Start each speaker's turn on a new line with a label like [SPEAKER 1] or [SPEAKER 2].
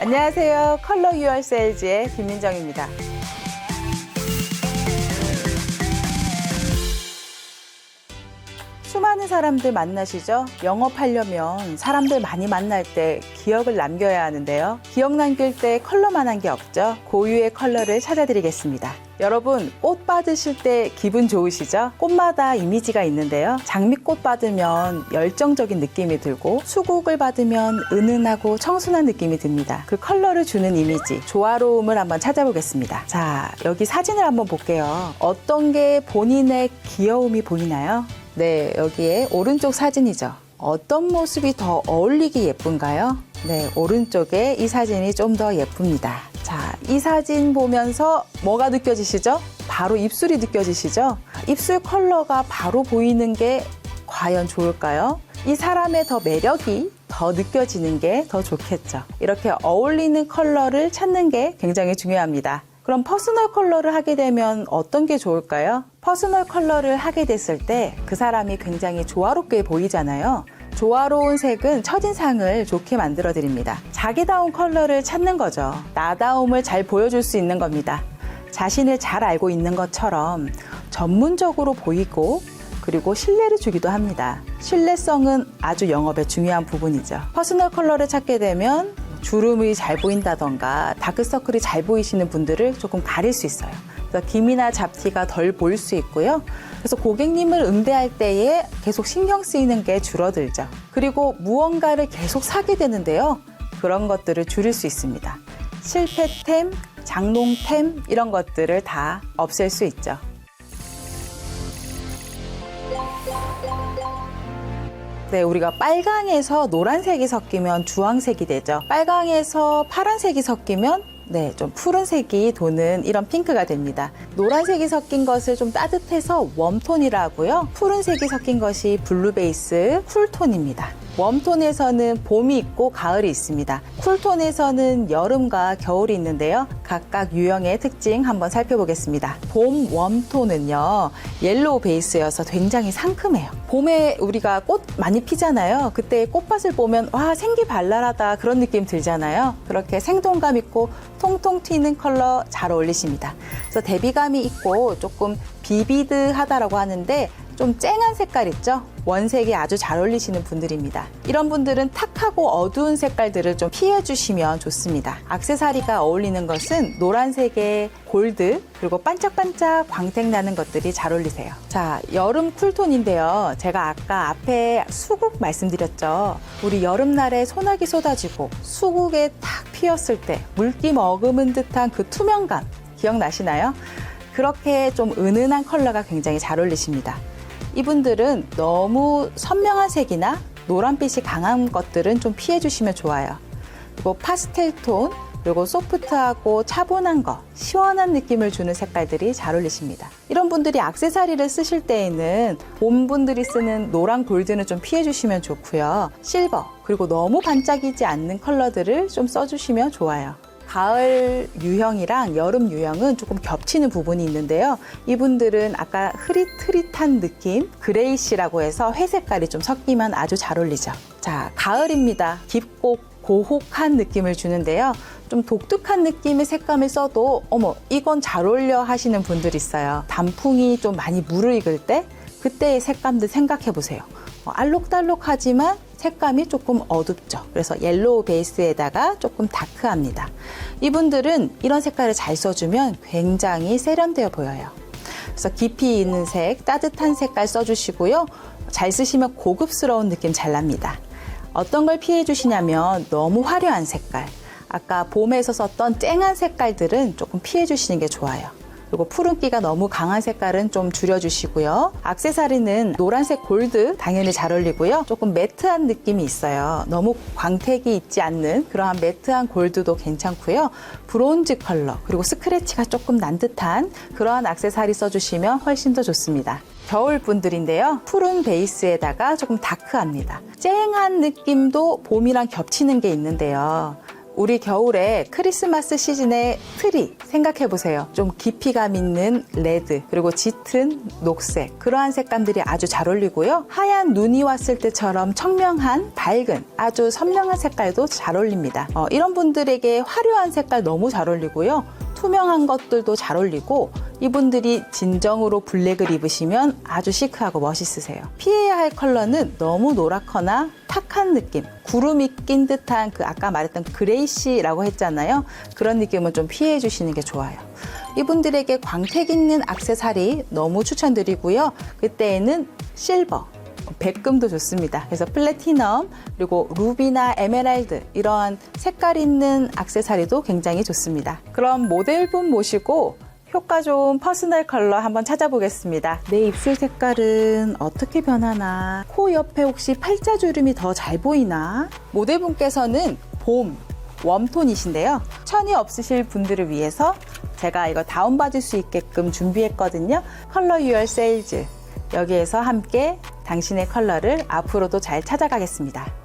[SPEAKER 1] 안녕하세요. 컬러 유얼 셀즈의 김민정입니다. 수많은 사람들 만나시죠? 영업하려면 사람들 많이 만날 때 기억을 남겨야 하는데요. 기억 남길 때 컬러만 한 게 없죠. 고유의 컬러를 찾아드리겠습니다. 여러분, 꽃 받으실 때 기분 좋으시죠? 꽃마다 이미지가 있는데요. 장미꽃 받으면 열정적인 느낌이 들고, 수국을 받으면 은은하고 청순한 느낌이 듭니다. 그 컬러를 주는 이미지, 조화로움을 한번 찾아보겠습니다. 자, 여기 사진을 한번 볼게요. 어떤 게 본인의 귀여움이 보이나요? 네, 여기에 오른쪽 사진이죠. 어떤 모습이 더 어울리기 예쁜가요? 네, 오른쪽에 이 사진이 좀 더 예쁩니다. 자, 이 사진 보면서 뭐가 느껴지시죠? 바로 입술이 느껴지시죠? 입술 컬러가 바로 보이는 게 과연 좋을까요? 이 사람의 더 매력이 더 느껴지는 게 더 좋겠죠. 이렇게 어울리는 컬러를 찾는 게 굉장히 중요합니다. 그럼 퍼스널 컬러를 하게 되면 어떤 게 좋을까요? 퍼스널 컬러를 하게 됐을 때 그 사람이 굉장히 조화롭게 보이잖아요. 조화로운 색은 첫인상을 좋게 만들어 드립니다. 자기다운 컬러를 찾는 거죠. 나다움을 잘 보여줄 수 있는 겁니다. 자신을 잘 알고 있는 것처럼 전문적으로 보이고 그리고 신뢰를 주기도 합니다. 신뢰성은 아주 영업의 중요한 부분이죠. 퍼스널 컬러를 찾게 되면 주름이 잘 보인다던가 다크서클이 잘 보이시는 분들을 조금 가릴 수 있어요. 그래서 김이나 잡티가 덜 보일 수 있고요. 그래서 고객님을 응대할 때에 계속 신경 쓰이는 게 줄어들죠. 그리고 무언가를 계속 사게 되는데요. 그런 것들을 줄일 수 있습니다. 실패템, 장롱템 이런 것들을 다 없앨 수 있죠. 네, 우리가 빨강에서 노란색이 섞이면 주황색이 되죠. 빨강에서 파란색이 섞이면 네, 좀 푸른색이 도는 이런 핑크가 됩니다. 노란색이 섞인 것을 좀 따뜻해서 웜톤이라고요. 푸른색이 섞인 것이 블루 베이스 쿨톤입니다. 웜톤에서는 봄이 있고 가을이 있습니다. 쿨톤에서는 여름과 겨울이 있는데요. 각각 유형의 특징 한번 살펴보겠습니다. 봄 웜톤은요, 옐로우 베이스여서 굉장히 상큼해요. 봄에 우리가 꽃 많이 피잖아요. 그때 꽃밭을 보면 와 생기 발랄하다 그런 느낌 들잖아요. 그렇게 생동감 있고 통통 튀는 컬러 잘 어울리십니다. 그래서 대비감이 있고 조금 비비드하다라고 하는데 좀 쨍한 색깔 있죠? 원색이 아주 잘 어울리시는 분들입니다. 이런 분들은 탁하고 어두운 색깔들을 좀 피해 주시면 좋습니다. 악세사리가 어울리는 것은 노란색의 골드 그리고 반짝반짝 광택 나는 것들이 잘 어울리세요. 자, 여름 쿨톤인데요. 제가 아까 앞에 수국 말씀드렸죠. 우리 여름날에 소나기 쏟아지고 수국에 탁 피었을 때 물기 머금은 듯한 그 투명감 기억나시나요? 그렇게 좀 은은한 컬러가 굉장히 잘 어울리십니다. 이분들은 너무 선명한 색이나 노란빛이 강한 것들은 좀 피해 주시면 좋아요. 그리고 파스텔 톤, 그리고 소프트하고 차분한 거, 시원한 느낌을 주는 색깔들이 잘 어울리십니다. 이런 분들이 악세사리를 쓰실 때에는 봄 분들이 쓰는 노란 골드는 좀 피해 주시면 좋고요. 실버, 그리고 너무 반짝이지 않는 컬러들을 좀 써주시면 좋아요. 가을 유형이랑 여름 유형은 조금 겹치는 부분이 있는데요. 이분들은 아까 흐릿흐릿한 느낌, 그레이시라고 해서 회색깔이 좀 섞이면 아주 잘 어울리죠. 자, 가을입니다. 깊고 고혹한 느낌을 주는데요. 좀 독특한 느낌의 색감을 써도 어머 이건 잘 어울려 하시는 분들 있어요. 단풍이 좀 많이 무르익을 때 그때의 색감들 생각해 보세요. 어, 알록달록하지만 색감이 조금 어둡죠. 그래서 옐로우 베이스에다가 조금 다크합니다. 이분들은 이런 색깔을 잘 써주면 굉장히 세련되어 보여요. 그래서 깊이 있는 색, 따뜻한 색깔 써주시고요. 잘 쓰시면 고급스러운 느낌 잘 납니다. 어떤 걸 피해 주시냐면 너무 화려한 색깔. 아까 봄에서 썼던 쨍한 색깔들은 조금 피해 주시는 게 좋아요. 그리고 푸른기가 너무 강한 색깔은 좀 줄여주시고요. 악세사리는 노란색 골드 당연히 잘 어울리고요. 조금 매트한 느낌이 있어요. 너무 광택이 있지 않는 그러한 매트한 골드도 괜찮고요. 브론즈 컬러 그리고 스크래치가 조금 난 듯한 그러한 악세사리 써주시면 훨씬 더 좋습니다. 겨울 분들인데요. 푸른 베이스에다가 조금 다크합니다. 쨍한 느낌도 봄이랑 겹치는 게 있는데요. 우리 겨울에 크리스마스 시즌의 트리 생각해 보세요. 좀 깊이감 있는 레드, 그리고 짙은 녹색, 그러한 색감들이 아주 잘 어울리고요. 하얀 눈이 왔을 때처럼 청명한, 밝은, 아주 선명한 색깔도 잘 어울립니다. 어, 이런 분들에게 화려한 색깔 너무 잘 어울리고요. 투명한 것들도 잘 어울리고 이분들이 진정으로 블랙을 입으시면 아주 시크하고 멋있으세요. 피해야 할 컬러는 너무 노랗거나 탁한 느낌, 구름이 낀 듯한 그 아까 말했던 그레이시라고 했잖아요. 그런 느낌은 좀 피해 주시는 게 좋아요. 이분들에게 광택 있는 악세사리 너무 추천드리고요. 그때에는 실버, 백금도 좋습니다. 그래서 플래티넘 그리고 루비나 에메랄드 이러한 색깔 있는 악세사리도 굉장히 좋습니다. 그럼 모델분 모시고 효과 좋은 퍼스널 컬러 한번 찾아보겠습니다. 내 입술 색깔은 어떻게 변하나? 코 옆에 혹시 팔자 주름이 더 잘 보이나? 모델분께서는 봄, 웜톤이신데요. 천이 없으실 분들을 위해서 제가 이거 다운받을 수 있게끔 준비했거든요. 컬러 유얼 세일즈. 여기에서 함께 당신의 컬러를 앞으로도 잘 찾아가겠습니다.